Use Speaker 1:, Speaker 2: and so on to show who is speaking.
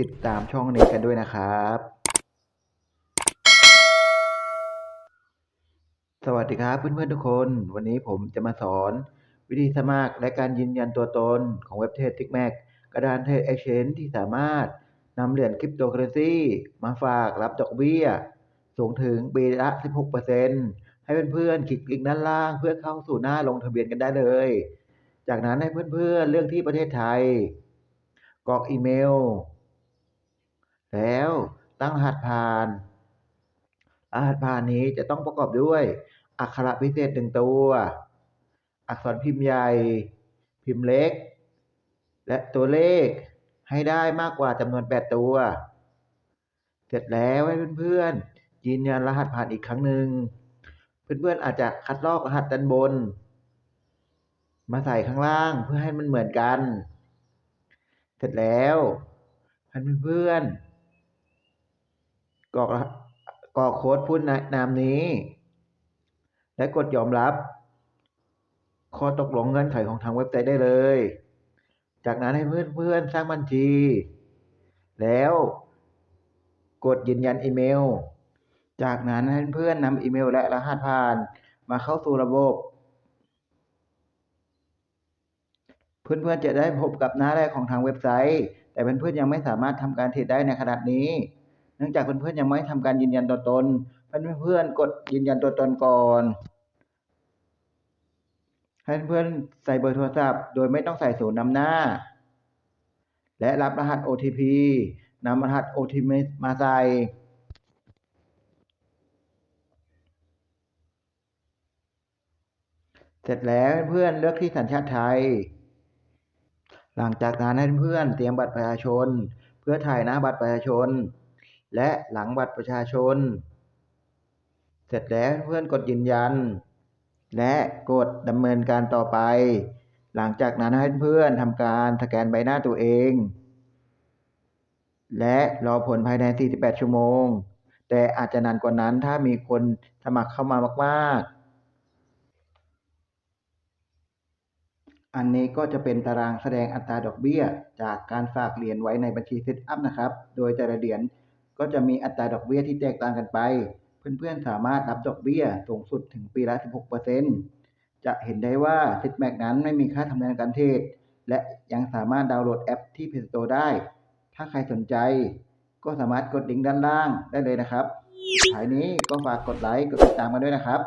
Speaker 1: ติดตามช่องนี้กันด้วยนะครับ สวัสดีครับเพื่อนๆทุกคน วันนี้ผมจะมาสอน วิธีสมัครและการยืนยันตัวตนของเว็บเทรดทิกแมกกระดานเทรดเอ็กชแนนที่สามารถนำเหรียญคริปโตเคอเรนซีมาฝากรับดอกเบี้ย สูงถึงปีละ 16%ให้เพื่อนๆคลิกลิงก์ด้านล่างเพื่อเข้าสู่หน้าลงทะเบียนกันได้เลย จากนั้นให้เพื่อนๆเลือกที่ประเทศไทยกรอกอีเมล แล้วตั้งรหัสผ่าน รหัสผ่านนี้จะต้องประกอบด้วย อักขระพิเศษหนึ่งตัว อักษรพิมพ์ใหญ่ พิมพ์เล็ก และตัวเลขให้ได้มากกว่าจำนวน 8 ตัว เสร็จแล้วให้เพื่อนๆยืนยันรหัสผ่านอีกครั้งหนึ่ง เพื่อนๆอาจจะคัดลอกรหัสด้านบน มาใส่ข้างล่างเพื่อให้มันเหมือนกัน เสร็จแล้วให้เพื่อนๆ กรอกรหัสกรอกโค้ดผู้นามนี้ และกดยอมรับ ข้อตกลงเงื่อนไขของทางเว็บไซต์ได้เลย จากนั้นให้เพื่อนๆสร้างบัญชี แล้วกดยืนยันอีเมล จากนั้นให้เพื่อนนำอีเมลและรหัสผ่านมาเข้าสู่ระบบ เพื่อนๆจะได้พบกับหน้าแรกของทางเว็บไซต์ แต่เพื่อนๆยังไม่สามารถทำการเทรดได้ในขณะนี้ นื่องจากเพื่อนๆยังไม่ทำการยืนยันตัวตน เพื่อนๆกดยืนยันตัวตนก่อนให้เพื่อนใส่เบอร์โทรศัพท์ โดยไม่ต้องใส่ศูนย์นำหน้า และรับรหัส OTP นำรหัส OTP มาใส่เสร็จแล้วเพื่อนเลือกที่สัญชาติไทย หลังจากนั้นให้เพื่อนเตรียมบัตรประชาชน เพื่อถ่ายหน้าบัตรประชาชน และหลังบัตรประชาชน เสร็จแล้วเพื่อนกดยืนยัน และกดดำเนินการต่อไป หลังจากนั้นให้เพื่อนทำการสแกนใบหน้าตัวเอง และรอผลภายใน 48 ชั่วโมง แต่อาจจะนานกว่านั้นถ้ามีคนสมัครเข้ามามากๆอันนี้ก็จะเป็นตารางแสดงอัตราดอกเบี้ย จากการฝากเหรียญไว้ในบัญชีเซตอัพนะครับ โดยแต่ละเหรียญ ก็จะมีอัตราดอกเบี้ยที่แตกต่างกันไป เพื่อนๆสามารถรับดอกเบี้ยสูงสุดถึงปีละ 16%จะเห็นได้ว่า s i t m a c นั้นไม่มีค่าธรรมเนียมการเทรดและยังสามารถดาวน์โหลดแอปที่ Play Store ได้ ถ้าใครสนใจ ก็สามารถกดลิงก์ด้านล่างได้เลยนะครับท้ายนี้ก็ฝากกดไลค์กดติดตามกันด้วยนะครับ